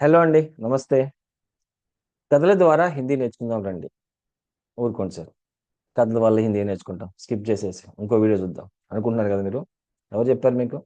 Hello అండి నమస్తే. కథల ద్వారా హిందీ నేర్చుకుందాం రండి. ఊరుకోండి సార్. కథల వల్ల హిందీ నేర్చుకుంటాం. స్కిప్ చేసేసి ఇంకో వీడియో చూద్దాం. అనుకుంటున్నారు కదా మీరు? ఎవరు చెప్పారు మీకు?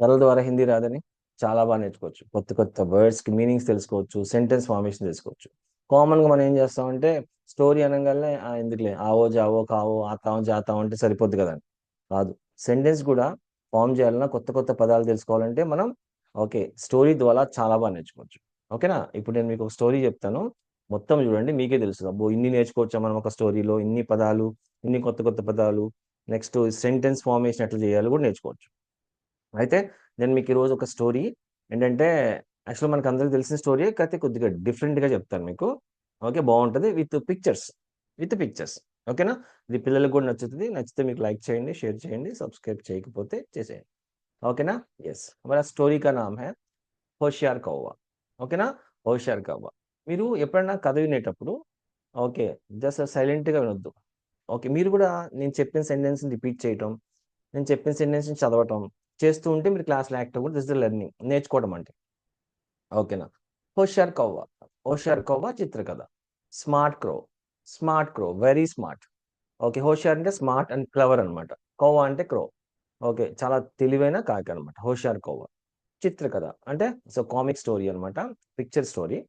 కథల ద్వారా హిందీ రాదని చాలా బాగా నేర్చుకోవచ్చు. కొత్త కొత్త వర్డ్స్కి మీనింగ్స్ తెలుసుకోవచ్చు సెంటెన్స్ ఫార్మేషన్ తెలుసుకోవచ్చు. కామన్గా మనం ఏం చేస్తామంటే స్టోరీ అనగానే "ఆ, ఎందుకులే ఆవో జావో కావో ఆతాం జాతాం అంటే సరిపోద్ది కదండి. కాదు సెంటెన్స్ కూడా ఫామ్ చేయాలన్నా కొత్త కొత్త పదాలు తెలుసుకోవాలంటే మనం ఓకే. స్టోరీ ద్వారా చాలా బాగా నేర్చుకోవచ్చు. ఓకేనా? ఇప్పుడు నేను మీకు ఒక స్టోరీ చెప్తాను. మొత్తం చూడండి మీకే తెలుసు. అబ్బో! ఇన్ని నేర్చుకోవచ్చా మనం ఒక స్టోరీలో? ఇన్ని పదాలు ఇన్ని కొత్త కొత్త పదాలు నెక్స్ట్ సెంటెన్స్ ఫార్మేషన్ ఎట్లా చేయాలి కూడా నేర్చుకోవచ్చు. అయితే నేను మీకు ఈరోజు ఒక స్టోరీ ఏంటంటే యాక్చువల్ మనకు అందరికీ తెలిసిన స్టోరీ కాకపోతే కొద్దిగా డిఫరెంట్గా చెప్తాను మీకు. ఓకే? బాగుంటుంది. With pictures. With pictures. ఓకేనా? ఇది పిల్లలకు కూడా నచ్చుతుంది. నచ్చితే మీకు లైక్ చేయండి షేర్ చేయండి సబ్స్క్రైబ్ చేయకపోతే చేసేయండి. ఓకేనా ఎస్ हमारा స్టోరీ కా నామ్ హై హోషియార్ కౌవా ఓకేనా హోషియార్ కౌవా మీరు ఎప్పుడైనా కథ వినేటప్పుడు ఓకే జస్ట్ సైలెంట్గా వినొద్దు ఓకే మీరు కూడా నేను చెప్పిన సెంటెన్స్ రిపీట్ చేయటం నేను చెప్పిన సెంటెన్స్ చదవటం చేస్తూ ఉంటే మీరు క్లాస్లో యాక్ట్ అవ్వడం దిస్ ద లెర్నింగ్ నేర్చుకోవడం అంటే ఓకేనా హోషియార్ కౌవా హోషియార్ కౌవా చిత్రకథ smart crow smart crow very smart okay హోషియార్ అంటే స్మార్ట్ అండ్ క్లవర్ అనమాట కౌవా అంటే క్రో ఓకే. చాలా తెలివైన కాకి అనమాట హోషియార్ కోవ. చిత్రకథ. అంటే సో కామిక్ స్టోరీ అనమాట పిక్చర్ స్టోరీ.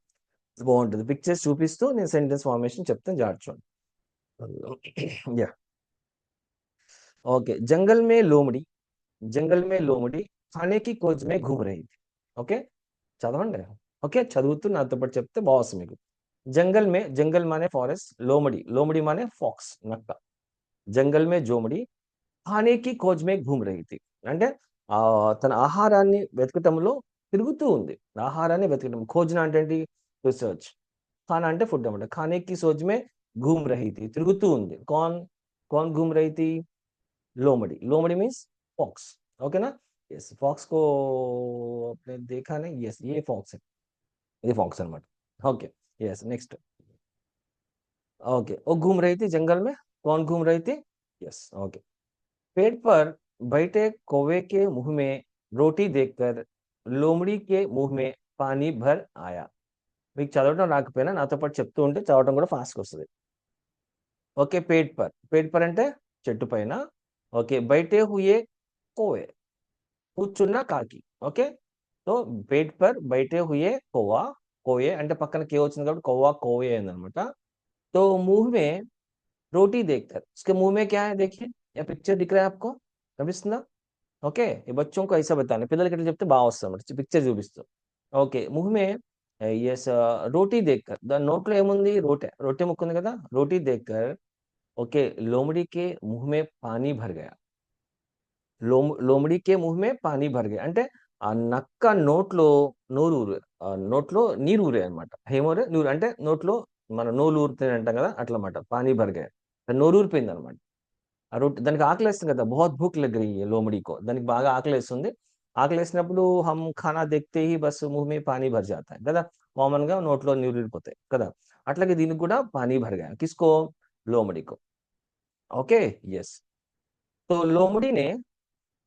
బాగుంటుంది. పిక్చర్స్ చూపిస్తూ నేను సెంటెన్స్ ఫార్మేషన్ చెప్తాను జాడ్చోండి యా. ఓకే. జంగల్ మే లోమిడి. జంగల్ మే లోముడి. థానేకి కోజ్ మే ఘూమ్ ఓకే? చదవండి. ఓకే? చదువుతూ నాతో పాటు చెప్తే బాగుంది మీకు. జంగల్ మే జంగల్ మానే ఫారెస్ట్ లోమడి. లోమడి మానే ఫాక్స్ నక్క. జంగల్ మే జోమడి. ఖానేకి ఖోజ్ మే ఘూమ్ రహీ థీ అంటే ఆ తన ఆహారాన్ని వెతకటంలో తిరుగుతూ ఉంది ఆహారాన్ని వెతకటం ఖోజ్న అంటే ఏంటి రీసెర్చ్ ఖానా అంటే ఫుడ్ అనమాట ఖానేకి సోజ్ మే ఘూమ్ రహీ థీ తిరుగుతూ ఉంది కౌన్ कौन घूम रही थी लोमड़ी लोमड़ी मीन्स फॉक्स ओके ना यस फॉक्स को आपने देखा नहीं यस ये फॉक्स है ये फॉक्स है ओके यस नेक्स्ट ओके वो घूम रही थी जंगल में कौन घूम रही थी यस ओके पेड़ पर बैठे कौवे के मुंह में रोटी देखकर లోమడి के मुंह में पानी भर आया మీకు చదవడం రాకపోయినా నాతో పాటు చెప్తూ ఉంటే చదవడం కూడా ఫాస్ట్గా వస్తుంది ఓకే పేట్ పర్ పేట్ పర్ అంటే చెట్టు పైన ఓకే బయటే హుయే కోవే కూర్చున్న కాకి ఓకే సో పేట్ పర్ బయటే హుయే కోవా కోయే అంటే పక్కన కే వచ్చింది కాబట్టి కోవా కోవే అయిందనమాట तो मुंह में रोटी देखकर उसके मुंह में क्या है देखिए या पिक्चर दिख रहा है आपको కనిపిస్తుందా ఓకే ఈ బచ్చోं को ऐसा बताना పిల్లలకి ఎట్లా చెప్తే బాగా వస్తుంది అన్నమాట పిక్చర్ చూపిస్తూ ఓకే ముహ్ మే ఎస్ రోటీ దేక్కర్ దాని నోట్లో ఏముంది రోటే రొట్టె ముక్క ఉంది కదా రోటీ దేక్కర్ ओके लोमड़ी के मुंह में पानी भर गया లోమ లోమడి కే ముహ్ మే పానీ భర్ గయా అంటే ఆ నక్క నోట్లో నోరు ఊరు ఆ నోట్లో నీరు ఊరే అనమాట హేమోరే నూరు అంటే నోట్లో మన నోరు ఊరుతుంది అంటాం కదా అట్లా అన్నమాట పానీ భర్ గయా నోరు ఊరిపోయింది అనమాట ఆ రొట్టె దానికి ఆకలేస్తుంది కదా బహుత్ భూక్ లగ్ రही దానికి బాగా ఆకలేస్తుంది. ఆకలేసినప్పుడు హమ్ ఖానా దేఖతే బస్ ముహ్ పానీ భర్ జాతా కదా? కామన్గా నోట్లో నీళ్ళు కదా? అట్లాగే దీనికి కూడా పానీ భరగా కిస్కో? లోమడికో. ఓకే? ఎస్ సో లోమడినే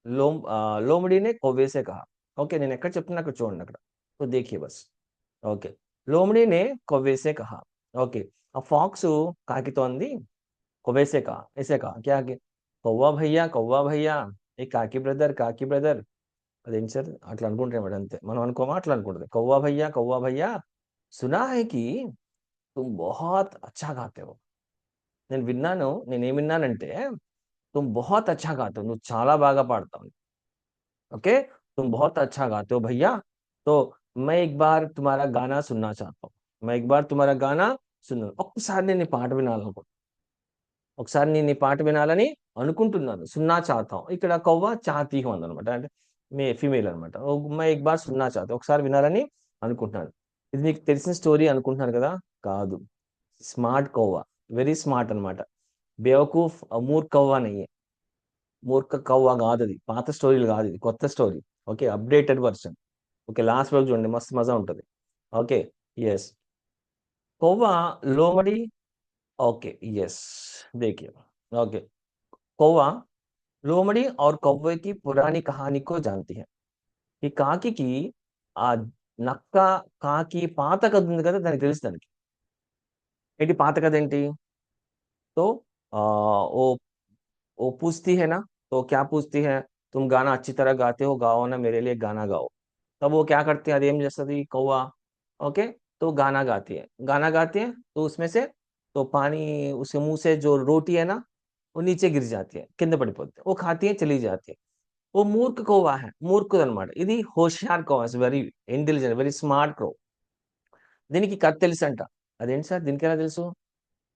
లో లోమడినే కొవ్వేసే కహా. ఓకే నేను ఎక్కడ చెప్తున్నా అక్కడ చూడండి అక్కడ. సో దేఖియే బస్. ఓకే. లోమడినే కొవ్వేసే కహా. ఓకే. ఆ ఫాక్స్ కాకితోంది. कौवे से कहा ऐसे कहा क्या कि కౌవా భయ్యా కౌవా భయ్యా ఏ కాకి బ్రదర్ కాకి బ్రదర్ అదేంటి సార్ అట్లా అనుకుంటే మేడం అంతే మనం అనుకోమా అట్లా అనుకుంటుంది కౌవా భయ్యా కౌవా భయ్యా సునా హై కి తుమ్ బహుత్ అచ్చా గాతే హో నేను విన్నాను నేను ఏం విన్నానంటే తుమ్ బహుత్ అచ్చా గాతే హో నువ్వు చాలా బాగా పాడతావు ओके तुम बहुत अच्छा गाते हो भैया तो मैं एक बार तुम्हारा गाना सुनना चाहता हूँ मैं एक बार तुम्हारा गाना సున్నా ఒక్కసారి నేను ఈ పాట వినాలనుకో ఒకసారి నేను ఈ పాట వినాలని అనుకుంటున్నాను. సున్నా చాతం. ఇక్కడ కవ్వ చాతీహం అనమాట అంటే మే ఫీమేల్ అనమాట ఓ మై ఎక్ బార్ సున్నా చాతం. ఒకసారి వినాలని అనుకుంటున్నాను. ఇది మీకు తెలిసిన స్టోరీ అనుకుంటున్నాను కదా? కాదు. స్మార్ట్ కొవ్వ వెరీ స్మార్ట్ అనమాట బేవకూఫ్ మూర్ఖ కవ్వ నయ్యే. మూర్ఖ కవ్వ కాదు అది. పాత స్టోరీలు కాదు ఇది. కొత్త story. Okay? Updated version. Okay? Last వరకు చూడండి. మస్తు మజా ఉంటుంది. ఓకే? ఎస్ కొవ్వ లోమడి ओके यस देखिए ओके कौवा लोमड़ी और कौवे की पुरानी कहानी को जानती है कि काकी की आ నక్క కాకి పాత కథ ఉంది కదా దానికి తెలుసు దానికి ఏంటి పాత కథ ఏంటి तो आ, वो वो पूछती है ना तो क्या पूछती है तुम गाना अच्छी तरह गाते हो गाओ ना मेरे लिए गाना गाओ तब वो क्या करती है अदेम जैसा कौवा ओके तो गाना गाती है गाना गाती है तो उसमें से तो पानी उसके मुंह से जो रोटी है ना वो नीचे गिर जाती है కింద పడిపోతుంది वो खाती है चली जाती है वो మూర్ఖ కోవా है మూర్ఖుడు అనమాట ఇది హోషియార్ khoa very intelligent very smart crow దీనికి కథ తెలుసు అంట అదేంటి సార్ దీనికి ఎలా తెలుసు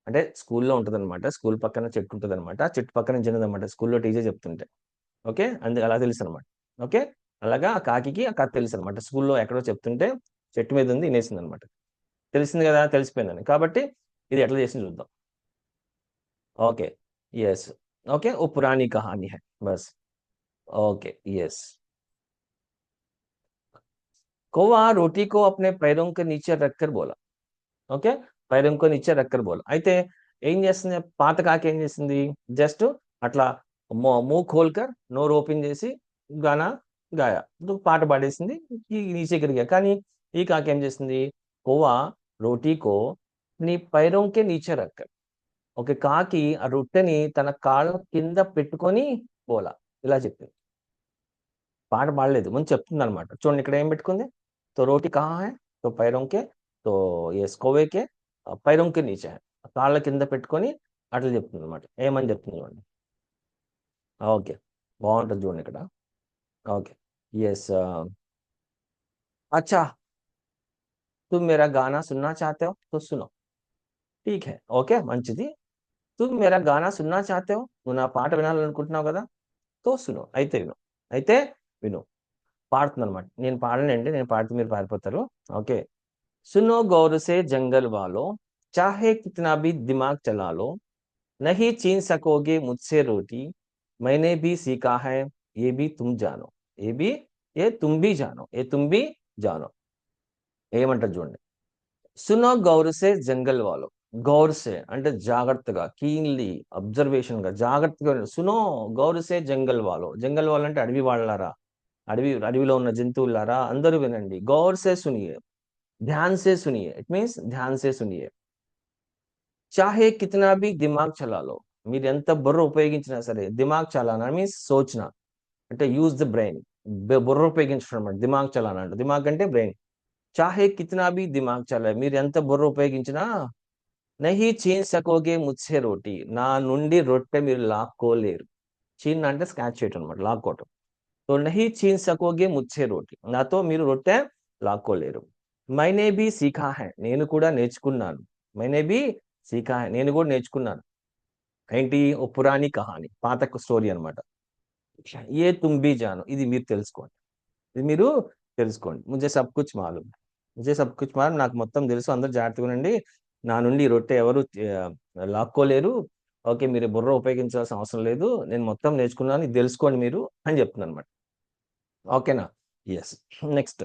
అంటే స్కూల్లో ఉంటుంది అనమాట స్కూల్ పక్కన చెట్టు ఉంటుంది అనమాట చెట్టు పక్కన చిన్నది అనమాట స్కూల్లో టీచర్ చెప్తుంటే ఓకే అందుకు అలా తెలుసు అనమాట ఓకే అలాగా ఆ కాకికి ఆ కథ తెలుసు అనమాట స్కూల్లో ఎక్కడో చెప్తుంటే చెట్టు మీద ఉంది వినేసింది అనమాట తెలిసింది కదా తెలిసిపోయిందని కాబట్టి ఇది ఎట్లా చేసింది చూద్దాం ఓకే ఎస్ ఓకే ఓ పురాణి కహాని హై బస్ ओके यस कौवा रोटी को अपने पैरों के नीचे रखकर बोला ఓకే पैरों को नीचे रखकर बोला అయితే ఏం చేస్తుంది పాత కాకి ఏం చేసింది జస్ట్ అట్లా మూవ్ ఖోల్కర్ నోరు ఓపెన్ చేసి గానా గాయ పాట పాడేసింది ఈ నీచే గిరిగా కానీ ఈ కాకి ఏం చేసింది కోవా రోటీకో నీ పైరంకే నీచే రక్కర్ ఒక కాకి ఆ రొట్టెని తన కాళ్ళ కింద పెట్టుకొని పోలా ఇలా చెప్పింది పాట పాడలేదు ముందు చెప్తుంది అనమాట చూడండి ఇక్కడ ఏం పెట్టుకుంది తో రోటి కహా హై తో పైరంకే తో ఎస్ కోవేకే పైరంకే నీచే హై కాళ్ళ కింద పెట్టుకొని అట్లా చెప్తుంది అనమాట ఏమని చెప్తుంది చూడండి ఓకే బాగుంటుంది చూడండి ఇక్కడ ఓకే ఎస్ अच्छा तुम मेरा गाना सुनना चाहते हो तो सुनो ఠీక్ హే ఓకే మంచిది. తూ మేరా గానా సున్నా చాతే నువ్వు నా పాట వినాలనుకుంటున్నావు కదా తో సును అయితే విను. అయితే విను. పాడుతుంది అనమాట నేను పాడనండి నేను పాడితే మీరు పారిపోతారు. ఓకే. సునో గౌరసే జంగల్ వాలో చాహే కితనా బి దిమాగ్ చలాలో నహీ చీన్ సకోగే ముజ్సే రోటీ మైనే బి సీకా హై ఏ బి తుమ్ జానో. A B? A Tum B Jaanu. A Tum B జానో. ఏమంటారు చూడండి. సునో గౌరసే జంగల్ వాలో. గౌర్సే అంటే జాగ్రత్తగా కీన్లీ అబ్జర్వేషన్గా జాగ్రత్తగా సునో గౌర్సే జంగల్ వాలో జంగల్ వాళ్ళు అంటే అడవి వాళ్ళారా? అడవి అడవిలో ఉన్న జంతువులారా అందరూ వినండి. గౌర్సే సునియే. ధ్యాన్సే సునియే. ఇట్ మీన్స్ ధ్యాన్సే సునియే. చాహే కితనా బి దిమాగ్ చలాలో. మీరు ఎంత బుర్ర ఉపయోగించినా సరే దిమాగ్ చలానా మీన్స్ సోచన. అంటే యూజ్ ద బ్రెయిన్ బుర్ర ఉపయోగించడం అనమాట. దిమాగ్ చలానా అంటే. దిమాగ్ అంటే బ్రెయిన్ చాహే కితనా బి దిమాగ్ చలా మీరు ఎంత బుర్ర ఉపయోగించినా నహి చీన్ సకోగే ముచ్చే రోటీ. నా నుండి రొట్టె మీరు లాక్కోలేరు. చీన్ అంటే స్కాచ్ చేయటం అనమాట లాక్కోవటం. సో నహి చీన్ సకోగే ముచ్చే రోటీ. నాతో మీరు రొట్టె లాక్కోలేరు. మైనే బి సీఖా హై. నేను కూడా నేర్చుకున్నాను. మైనే బి సీఖా హై. నేను కూడా నేర్చుకున్నాను. ఏంటి? ఓ పురాణి కహాని. పాత స్టోరీ అనమాట ఏ తుంబి జాను. ఇది మీరు తెలుసుకోండి. ఇది మీరు తెలుసుకోండి. ముజే సబ్ కుచ్ మాలూమ్. ముజే సబ్ కుచ్ మాలూమ్. నాకు మొత్తం తెలుసు. అందరు జాగ్రత్తగా ఉండండి. నా నుండి రొట్టె ఎవరు ఆ, లాక్కోలేరు ఓకే మీరు బుర్ర ఉపయోగించాల్సిన అవసరం లేదు నేను మొత్తం నేర్చుకున్నాను ఇది తెలుసుకోండి మీరు అని చెప్తున్నాను అనమాట ఓకేనా ఎస్ నెక్స్ట్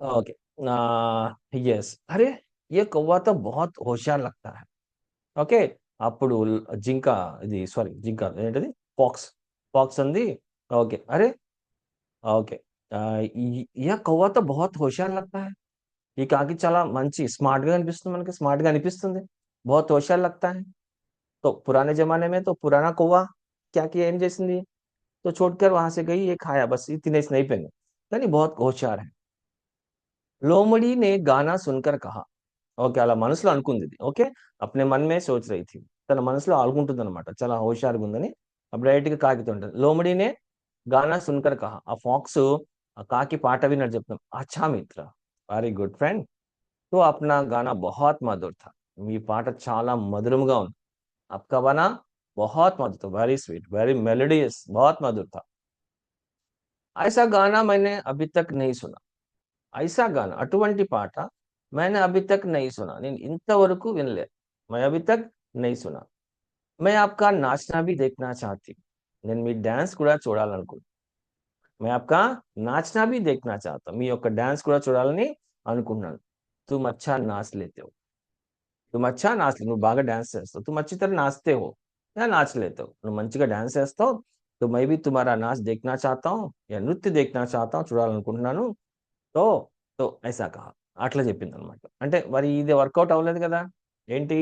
ओके यस अरे ये कौवा तो बहुत होशियार लगता है ఓకే అప్పుడు ల్- జింక ఇది సారీ జింక ఏంటది ఫాక్స్ ఫాక్స్ అంది ఓకే అరే ఓకే యా కౌవా తో బహుత్ హోషియార్ लगता है ఈ కాకి చాలా మంచి स्मार्ट గా అనిపిస్తుంది మనకి స్మార్ట్గా అనిపిస్తుంది. बहुत होशियार लगता है तो पुराने जमाने में तो पुराना कोवा ఏం చేసింది? तो छोड़कर वहां से गई ये खाया बस इतने नहीं కానీ बहुत होशियार है లోమడి నే గానా సున్కర్ కహా. ఓకే అలా మనసులో అనుకుంది ఓకే అప్నే మన్ మే సోచ్ రహీ తన మనసులో ఆడుకుంటుంది అనమాట చాలా హోషారుగా ఉందని. అప్పుడు డైరెక్ట్గా కాకితో ఉంటుంది లోమడినే గానా సున్కర్ కహా. ఆ ఫాక్స్ ఆ కాకి పాట విన్నాడు చెప్తాం అచ్చా మిత్ర. వెరీ గుడ్ ఫ్రెండ్ తో అప్నా గానా బహుత్ మధుర్ థా మీ పాట చాలా మధురంగా ఉంది आपका गाना बहुत मधुर था वेरी स्वीट वेरी मेलोडियस बहुत मधुर था ऐसा गाना मैंने अभी तक नहीं सुना ऐसा गाना అటువంటి పాట मैंने अभी तक नहीं सुना నేను ఇంతవరకు వినలే मैं अभी तक नहीं सुना मैं आपका नाचना भी देखना चाहती हूँ నేను మీ డాన్స్ కూడా చూడాలనుకుంటున్నాను मैं आपका नाचना भी देखना चाहता हूँ మీ యొక్క డాన్స్ కూడా చూడాలని అనుకుంటున్నాను तुम अच्छा नाच लेते हो तुम अच्छा नाच ले నువ్వు బాగా డాన్స్ చేస్తావు तुम अच्छी तरह नाचते हो या नाच लेते हो నువ్వు మంచిగా డాన్స్ చేస్తావు तो मैं भी तुम्हारा नाच देखना चाहता हूँ या नृत्य देखना चाहता हूँ చూడాలనుకుంటున్నాను तो तो ऐसा कहा అట్లా చెప్పింది అనమాట అంటే మరి ఇది వర్కౌట్ అవ్వలేదు కదా ఏంటి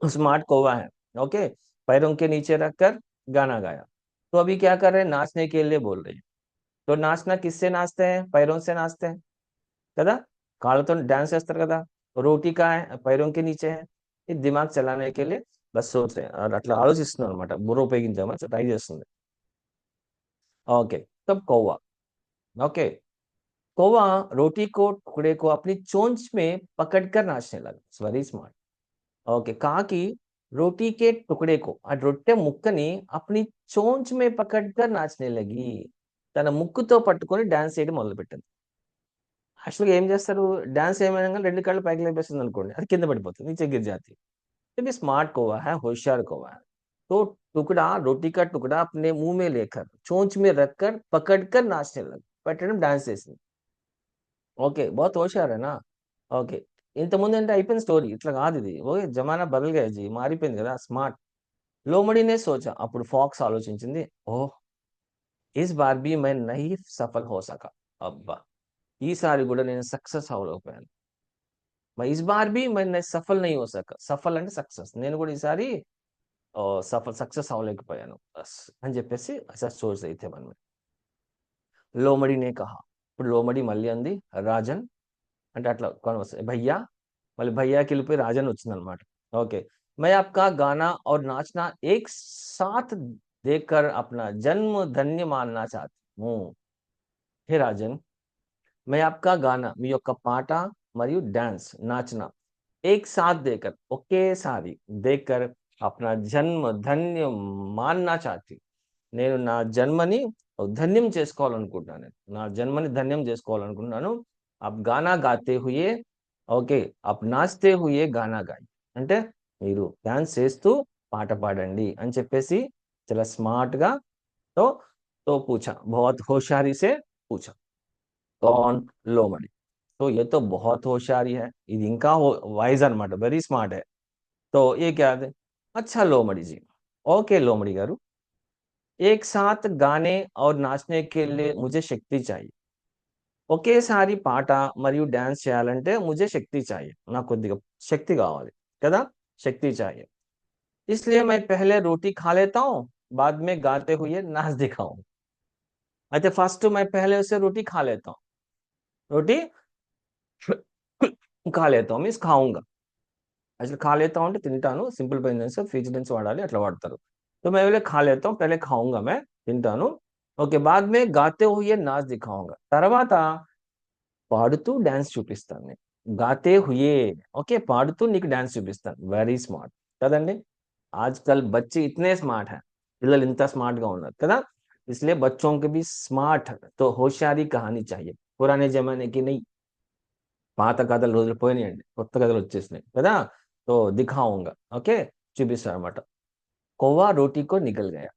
स्मार्ट कौवा है ओके पैरों के नीचे रखकर गाना गाया तो अभी क्या कर रहे हैं? नाचने के लिए बोल रहे हैं। तो नाचना किससे नाचते हैं? पैरों से नाचते हैं। कदा? काल तो डांस अस्तर कदा? रोटी का है? पैरों के नीचे है। ये दिमाग चलाने के लिए బస్ సోర్సే हैं। अट्ला आलोचि बुरा उपयोग ट्राई चुनाव ओके, तब कौवा। ओके, कौवा रोटी को, टुकड़े को अपनी चोंच में पकड़कर नाचने लगा। इट्स वेरी स्मार्ट ओके, कहा कि కాకి రోటీకే టుకడేకు ఆ రొట్టె ముక్కని అప్ని చోంచ్ మే పకడ్కర్ నాచనే లగి తన ముక్కుతో పట్టుకొని డాన్స్ చేయడం మొదలుపెట్టింది యాక్చువల్గా ఏం చేస్తారు డాన్స్ ఏమైనా రెండు కాళ్ళు పైకి లేపేస్తుంది అనుకోండి అది కింద పడిపోతుంది नीचे गिर जाती है स्मार्ट कौवा है होशियार कौवा है तो टुकड़ा रोटी का टुकड़ा अपने मुंह में लेकर चोंच में रखकर पकड़कर नाचने लगा పెట్టడం డాన్స్ చేసింది ఓకే बहुत होशियार है ना ఓకే ఇంతకుముందు అంటే అయిపోయిన స్టోరీ. ఇట్లా కాదు ఇది. ఓకే జమానా బదల్గా జీ మారిపోయింది కదా స్మార్ట్. లోమడినే సోచా. అప్పుడు ఫాక్స్ ఆలోచించింది ఓహ్ ఇస్ బార్బీ మై నైఫ్ సఫల్ హో అబ్బా ఈసారి కూడా నేను సక్సెస్ అవ్వలేకపోయాను. మై ఇస్ బార్ బి మై నైఫ్ సఫల్ నై హో సఫల్ అంటే సక్సెస్. నేను కూడా ఈసారి సఫల్ సక్సెస్ అవ్వలేకపోయాను. అని చెప్పేసి సోర్స్ అయితే మనం. లోమడినే కహా. ఇప్పుడు లోమడి మళ్ళీ అంది రాజన్ అంటే అట్లా కాన్వర్స్ భయ్యా మళ్ళీ భయ్యాకి వెళ్ళిపోయి రాజన్ వచ్చిందనమాట. ఓకే. మై ఆప్కా గానా ఔర్ నాచనా ఏక్ సాత్ దేకర్ అప్నా జన్మ ధన్య మాన్నా చాతము హే రాజన్ మై ఆప్కా గానా మీ యొక్క పాట మరియు డాన్స్ నాచన ఏక్ సాత్ దేకర్ ఒకేసారి దేకర్ అప్నా జన్మ ధన్యం మాన్నా చాతి నేను నా జన్మని ధన్యం చేసుకోవాలనుకుంటున్నాను. నా జన్మని ధన్యం చేసుకోవాలనుకుంటున్నాను. आप गाना गाते हुए ओके आप नाचते हुए गाना गाई अंटे? पाठ पाट पाड़ी अच्छे चला स्मार्ट गा, तो तो पूछा बहुत होशियारी से पूछा। कौन? लोमड़ी। तो ये तो बहुत होशियारी है। इनका हो, वाइज अन्ट वेरी स्मार्ट है। तो ये क्या है? अच्छा लोमड़ी जी। ओके लोमड़ी गारू। एक साथ गाने और नाचने के लिए मुझे शक्ति चाहिए। सारी पाट मरी డ్యాన్స్ చేయాలంటే मुझे शक्ति चाहिए ना कुछ शक्ति కావాలి कदा शक्ति चाहिए इसलिए मैं पहले रोटी खा लेता हूँ बाद में गाते हुए नाच दिखाऊ अच्छा फ़र्स्ट मैं पहले उसे रोटी खा लेता हूँ रोटी खा लेता हूँ मीन्स खाऊँगा अच्छा खा लेता हूँ तिंटा सिंपल व्यंजन से फ्यूचर वाड़ी अट्ला पड़ता तो मैं पहले खा लेता हूँ पहले खाऊँगा मैं तिंटा ओके, बाद में गाते हुए नाच दिखाऊँगा। तरवात पात डैंस चूपस्ता गाते हुए, ओके पात नीक डैंस चूपस्ता वेरी स्मार्ट कदमी आजकल बच्चे इतने स्मार्ट है। पिल इतना स्मार्ट कदा इसलिए बच्चों के भी स्मार्ट तो होशियारी कहानी चाहिए। पुराने जमाने की नहीं। पात कथल रोज पैना क्रोत कथल कदा तो दिखाऊँगा, ओके? चूपन तो। कोवा रोटी को निकल गया।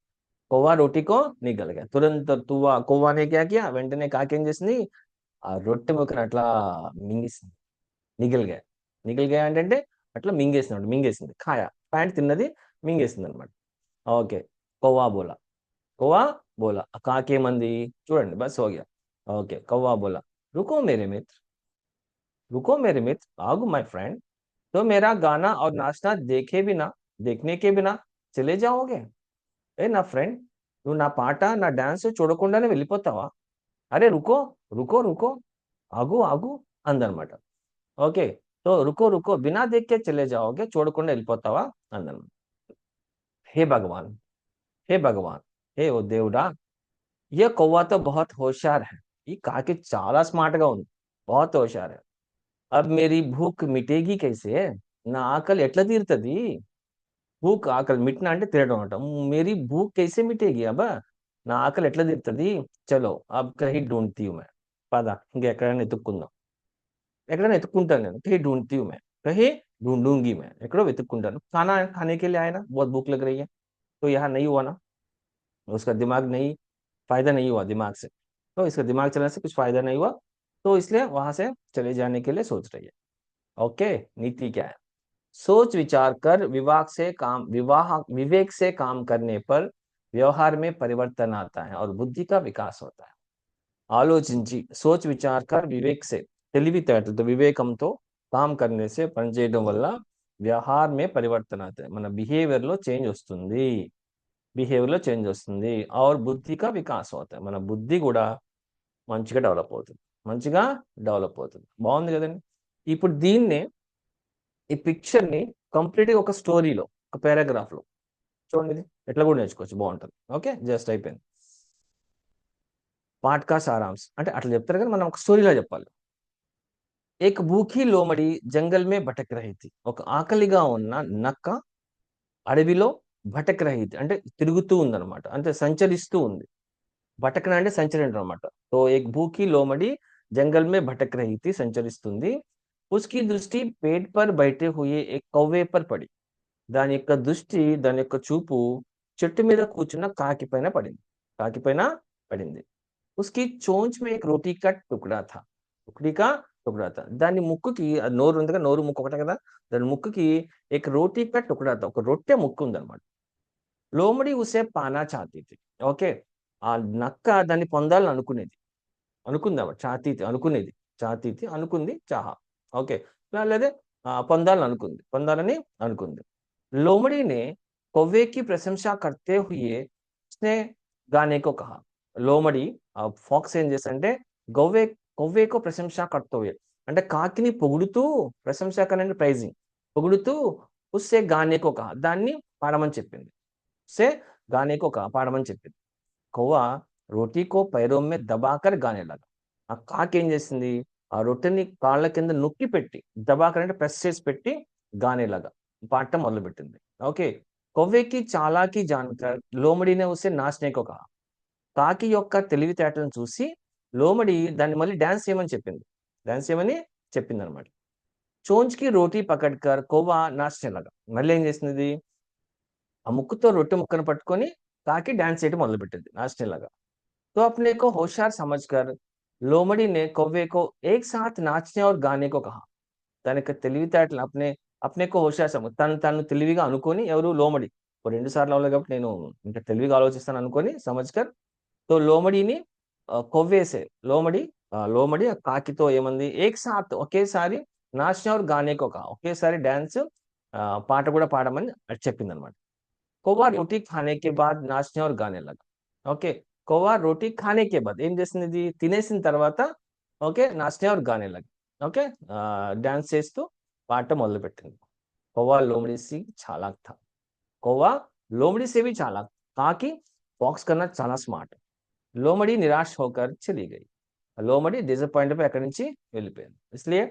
कोवा रोटी को निकल गया तुरंत तुवा कोवा ने क्या किया వెంటనే కాకేం చేసింది ఆ రొట్టె ముక్కను అట్లా మింగేసింది నిగిల్ గయా నిగిల్ గయా అంటే అట్లా మింగేసింది మింగేసింది ఖాయా ప్యాంట్ తిన్నది మింగేసింది అనమాట ఓకే కొవ్వా బోలా కొవ్వా బోలా కాకేమంది చూడండి బస్ హోగ్యా ఓకే కవ్వా బోలా रुको मेरे मित्र रुको मेरे मित्र आगो माय फ्रेंड तो मेरा गाना और नाचना देखे बिना देखने के बिना चले जाओगे ఏ నా ఫ్రెండ్ నువ్వు నా పాట నా డాన్స్ చూడకుండానే వెళ్ళిపోతావా? అరే రుకో రుకో రుకో. ఆగు ఆగు అందనమాట. Okay so రుకో రుకో. బినా దేక్కే చెల్లే జావోగే చూడకుండా వెళ్ళిపోతావా? అందనమాట. హే భగవాన్ హే భగవాన్ హే ఓ దేవుడా. ఏ కొవ్వాతో బహుత్ హోషార్ ఈ కాకి చాలా స్మార్ట్గా ఉంది. బహుత్ హోషార్ అబ్ మేరీ భూక్ మిటేగి కైసే? నా ఆకలి ఎట్లా తీరుతుంది? भूक आकल मिटना अंत తినడం मेरी भूक कैसे मिटेगी अब? ना आकल एट ఎట్లా चलो, अब कहीं కహి हूँ मैं। పద ఇంకా ఎక్కడైనా कहीं ఎక్కడైనా ఎత్తుక్కుంటాను నేను కహి ढूंढूँगी मैं। एकड़ो तो वेतुकुंडन खाना, खाने के लिए आए ना, बहुत भूख लग रही है। तो यहाँ नहीं हुआ ना। उसका दिमाग नहीं, फ़ायदा नहीं हुआ दिमाग से। तो इसका दिमाग चलने से कुछ फ़ायदा नहीं हुआ। तो इसलिए वहाँ से चले जाने के लिए सोच रही है। ओके, नीति क्या है? सोच विचार कर विवाह से काम विवाह विवेक से काम करने पर व्यवहार में परिवर्तन आता है और बुद्धि का विकास होता है ఆలోచించి సోచ్ విచార్ కర్ వివేక్ సే తెలివితేటలతో వివేకంతో కామ్ కర్నేసే పనిచేయడం వల్ల వ్యవహార్ మే పరివర్తన అవుతాయి మన బిహేవియర్ లో చేంజ్ వస్తుంది బిహేవియర్ లో చేంజ్ వస్తుంది ఆర్ బుద్ధిగా వికాసం అవుతాయి మన బుద్ధి కూడా మంచిగా డెవలప్ అవుతుంది మంచిగా డెవలప్ అవుతుంది బాగుంది కదండి ఇప్పుడు దీన్నే ఈ పిక్చర్ని ఒక స్టోరీలో ఒక పారాగ్రాఫ్లో చూడండి ఇది. ఎట్లా కూడా నేర్చుకోవచ్చు. బాగుంటుంది. ఓకే? జస్ట్ అయిపోయింది. పాట్కా సారాంశ్. అంటే అట్లా చెప్తారు కానీ మనం ఒక స్టోరీలో చెప్పాలి. ఏక భూఖీ లోమడి జంగల్ మే భటక్ రహితి. ఒక ఆకలిగా ఉన్న నక్క అడవిలో భటక్ రహితి. అంటే తిరుగుతూ ఉందన్నమాట. అంటే సంచరిస్తూ ఉంది. భటకన అంటే సంచరించడం అనమాట సో ఏక్ భూఖీ లోమడి జంగల్ మే భటక్ రహితి సంచరిస్తుంది. ఉస్కి దృష్టి పేట్ పర్ బయటే హుయే ఏ కవ్వే పర్ పడి దాని యొక్క దృష్టి దాని యొక్క చూపు చెట్టు మీద కూర్చున్న కాకి పైన పడింది కాకి పైన పడింది ఉస్కి చోంచ్ మే ఏక్ రోటీ కా టుక్డా థా టుక్డీ కా టుక్డా థా దాని ముక్కుకి నోరు ఉంది కదా నోరు ముక్కు ఒకటే కదా దాని ముక్కుకి ఏక్ రోటీ కా టుక్డా థా ఒక రొట్టె ముక్కు ఉందన్నమాట లోమడి ఉసే పానా చాతీతి ఓకే ఆ నక్క దాన్ని పొందాలని అనుకునేది అనుకుంది చాతీతి అనుకునేది చాతీతి అనుకుంది చాహా ఓకే. లేదా పొందాలని అనుకుంది. పొందాలని అనుకుంది. లోమడిని కొవ్వేకి ప్రశంస కర్తే హుయే స్నే గానేకో కహ. లోమడి ఫాక్స్ ఏం చేస్తంటే గవ్వే కొవ్వేకో ప్రశంస కర్తవ్యే. అంటే కాకిని పొగుడుతూ ప్రశంస కనండి ప్రైజింగ్. పొగుడుతూ ఉస్సే గానేకో కహ. దాన్ని పాడమని చెప్పింది. సే గానేకో కహ పాడమని చెప్పింది. కొవ్వ రోటీకో పైరోమ్మే దబాకర్ గానేలాగా. ఆ కాకి ఏం చేసింది? ఆ రొట్టెని కాళ్ళ కింద నొక్కి పెట్టి దబాకర్ అంటే ప్రెస్ చేసి పెట్టి గానేలాగా పాడటం మొదలుపెట్టింది ఓకే కొవ్వేకి చాలాకి జాన్కర్ లోమడినే ఉసే నాశనేకో కహ కాకి యొక్క తెలివితేటలను చూసి లోమడి దాన్ని మళ్ళీ డాన్స్ చేయమని చెప్పింది డాన్స్ చేయమని చెప్పింది అనమాట చోంచ్కి రోటీ పకడ్కర్ కొవ్వ నాశనలాగా మళ్ళీ ఏం చేసింది ఆ ముక్కుతో రొట్టె ముక్కను పట్టుకొని కాకి డాన్స్ చేయడం మొదలుపెట్టింది నాశనలాగా तो अपने को होशियार समझकर लोमड़ी ने कौवे को एक साथ नाचने और गाने को कहा తన యొక్క తెలివితేటలు అప్నే అప్నేకో హోషియార్ సమ తను తను తెలివిగా అనుకొని ఎవరు లోమడి రెండు సార్లు అవ్వలేదు కాబట్టి నేను ఇంకా తెలివిగా ఆలోచిస్తాను అనుకొని సమజ్కర్ తో లోమడిని కొవ్వేసే లోమడి లోమడి ఆ కాకితో ఏమంది ఏక్ సాత్ ఒకేసారి నాచన और గానే को कहा ఒకేసారి డాన్స్ పాట కూడా పాడమని చెప్పింది అనమాట కొవ్వా రోటీ ఖానే కే బాద్ నాచనే और గానే లగా ఓకే కోవా రోటీ ఖానేకే బాద్. ఏం చేసింది? తినేసిన తర్వాత ఓకే నాచనే ఆర్ గానే లగ్ ఓకే డాన్స్ చేస్తూ పాట మొదలుపెట్టింది. కోవా లోమడిసి చాలా తా కోవా లోమడిసేవి చాలా కాకి బాక్స్ కన్నా చాలా స్మార్ట్. లోమడి నిరాశ హోకర్ చెలి గయి లోమడి డిసప్పాయింట్ పై అక్కడి నుంచి వెళ్ళిపోయింది. ఇస్లియే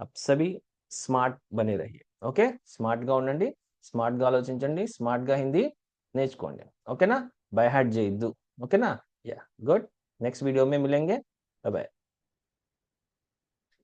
అప్ సభి స్మార్ట్ బని రహి. ఓకే స్మార్ట్గా ఉండండి స్మార్ట్గా ఆలోచించండి స్మార్ట్గా హిందీ నేర్చుకోండి. ఓకేనా? బై హ్యాట్ చేయొద్దు ओके ना? या गुड नेक्स्ट वीडियो में मिलेंगे. बाय